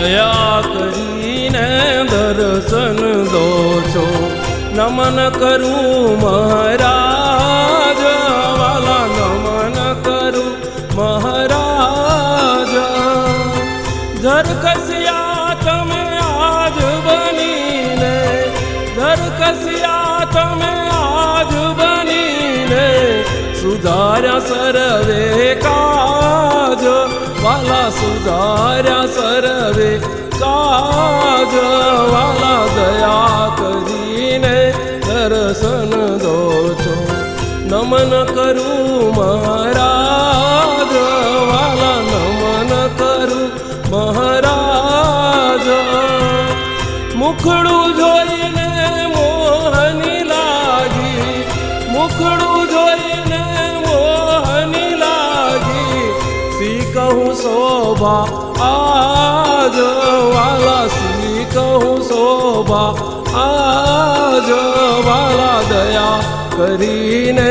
દયા કરીને દર્શન દો છો. નમન કરું મહારાજ, વાલા નમન કરું મહારાજ. ધરકસિયા તમે આજ બનીને ધરકસિયા તમે આજ બનીને, સુધાર્યા સરવે કાજ, વાલા સુધાર્યા સરવે કાજ વાલા દયા કરીને દર્શન દો છો નમન કરું મહારાજ વાલા નમન કરું મહારાજ. મુખડું જોઈને મોહની લાગી, મુખડું જોઈને મોહની લાગી. સી કહું શોભા આજ વાલા સી શોભા આજ દયા કરીને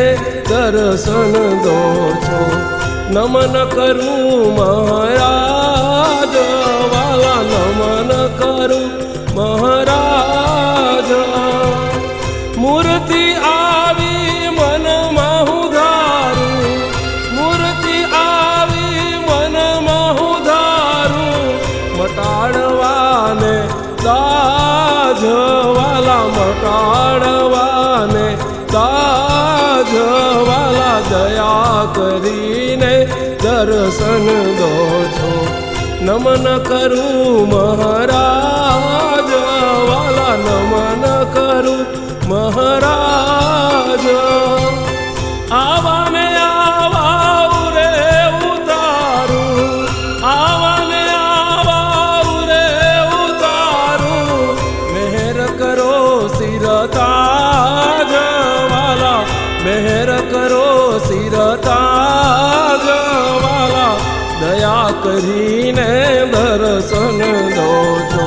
દર્શન દો છો નમન કરું મહારાજ વાલા નમન કરું મહારાજ કરીને દર્શન દો છો. નમન કરું મહારાજ વાલા નમન કરું મહારાજ. આવા કરીને દર્શન દો છો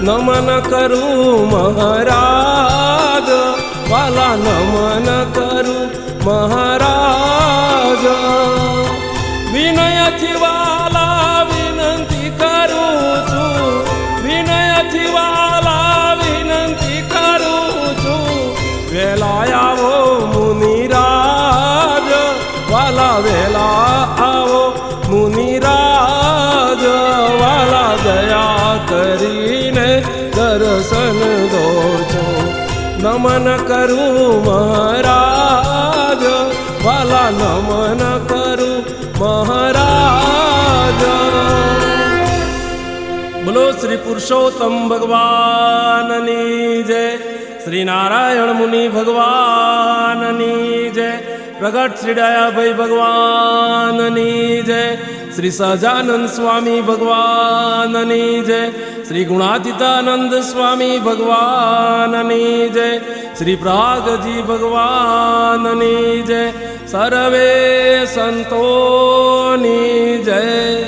નમન કરું મહારાજ વાલા નમન કરું મહારાજ. વિનયથી નમન કરું મહારાજ વાલા નમન કરું મહારાજ. બોલો શ્રી પુરુષોત્તમ ભગવાનની જય, શ્રી નારાયણ મુનિ ભગવાનની જય, પ્રગટ શ્રી દયાભાઈ ભગવાન શ્રી સહજાનંદ સ્વામી ભગવાનની જય. શ્રી ગુણાતીતાનંદ સ્વામી ભગવાનની જય. શ્રી પ્રાગજી ભગવાનની જય. સર્વે સંતોની જય.